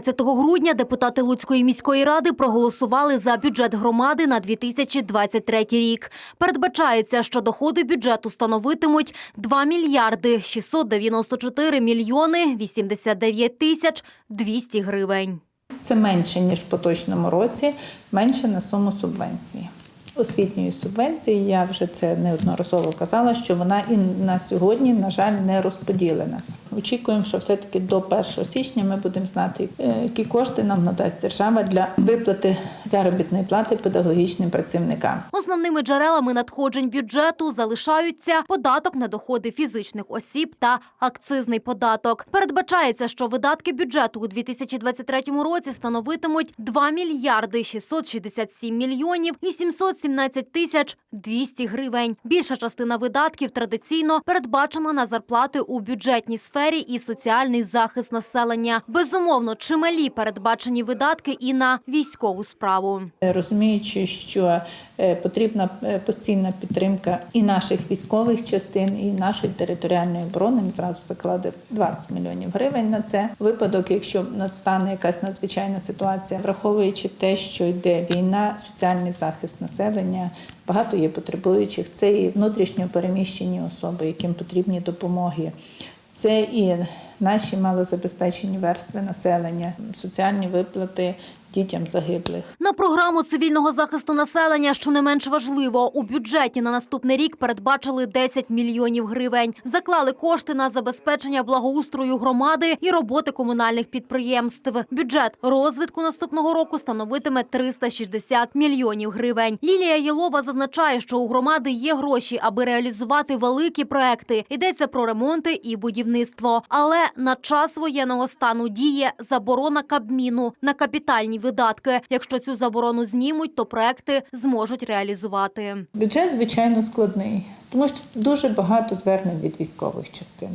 13 грудня депутати Луцької міської ради проголосували за бюджет громади на 2023 рік. Передбачається, що доходи бюджету становитимуть 2 мільярди 694 мільйони 89 тисяч 200 гривень. Це менше, ніж в поточному році, менше на суму субвенції. Освітньої субвенції, я вже це неодноразово казала, що вона і на сьогодні, на жаль, не розподілена. Очікуємо, що все-таки до 1 січня ми будемо знати, е, які кошти нам надасть держава для виплати заробітної плати педагогічним працівникам. Основними джерелами надходжень бюджету залишаються податок на доходи фізичних осіб та акцизний податок. Передбачається, що видатки бюджету у 2023 році становитимуть 2 мільярди 667 мільйонів 817 тисяч 200 гривень. Більша частина видатків традиційно передбачена на зарплати у бюджетній сфері і соціальний захист населення. Безумовно, чималі передбачені видатки і на військову справу. Розуміючи, що е, потрібна е, постійна підтримка і наших військових частин, і нашої територіальної оборони, ми зразу закладемо 20 мільйонів гривень на це. Випадок, якщо настане якась надзвичайна ситуація, враховуючи те, що йде війна, соціальний захист населення. Багато є потребуючих. Це і внутрішньо переміщені особи, яким потрібні допомоги. Це і наші малозабезпечені верстви населення, соціальні виплати дітям загиблих. На програму цивільного захисту населення, що не менш важливо, у бюджеті на наступний рік передбачили 10 мільйонів гривень. Заклали кошти на забезпечення благоустрою громади і роботи комунальних підприємств. Бюджет розвитку наступного року становитиме 360 мільйонів гривень. Лілія Єлова зазначає, що у громади є гроші, аби реалізувати великі проекти. Йдеться про ремонти і будівництво. Але на час воєнного стану діє заборона Кабміну на капітальні видатки. Якщо цю заборону знімуть, то проекти зможуть реалізувати. Бюджет, звичайно, складний, тому що дуже багато звернень від військових частин.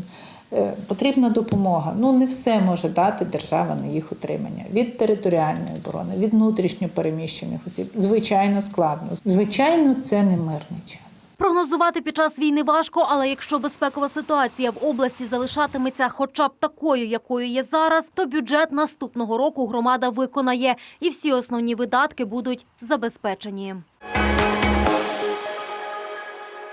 Е, Потрібна допомога. Ну не все може дати держава на їх утримання від територіальної оборони, від внутрішньо переміщених осіб. Звичайно, складно. Звичайно, це не мирний час. Прогнозувати під час війни важко, але якщо безпекова ситуація в області залишатиметься хоча б такою, якою є зараз, то бюджет наступного року громада виконає і всі основні видатки будуть забезпечені.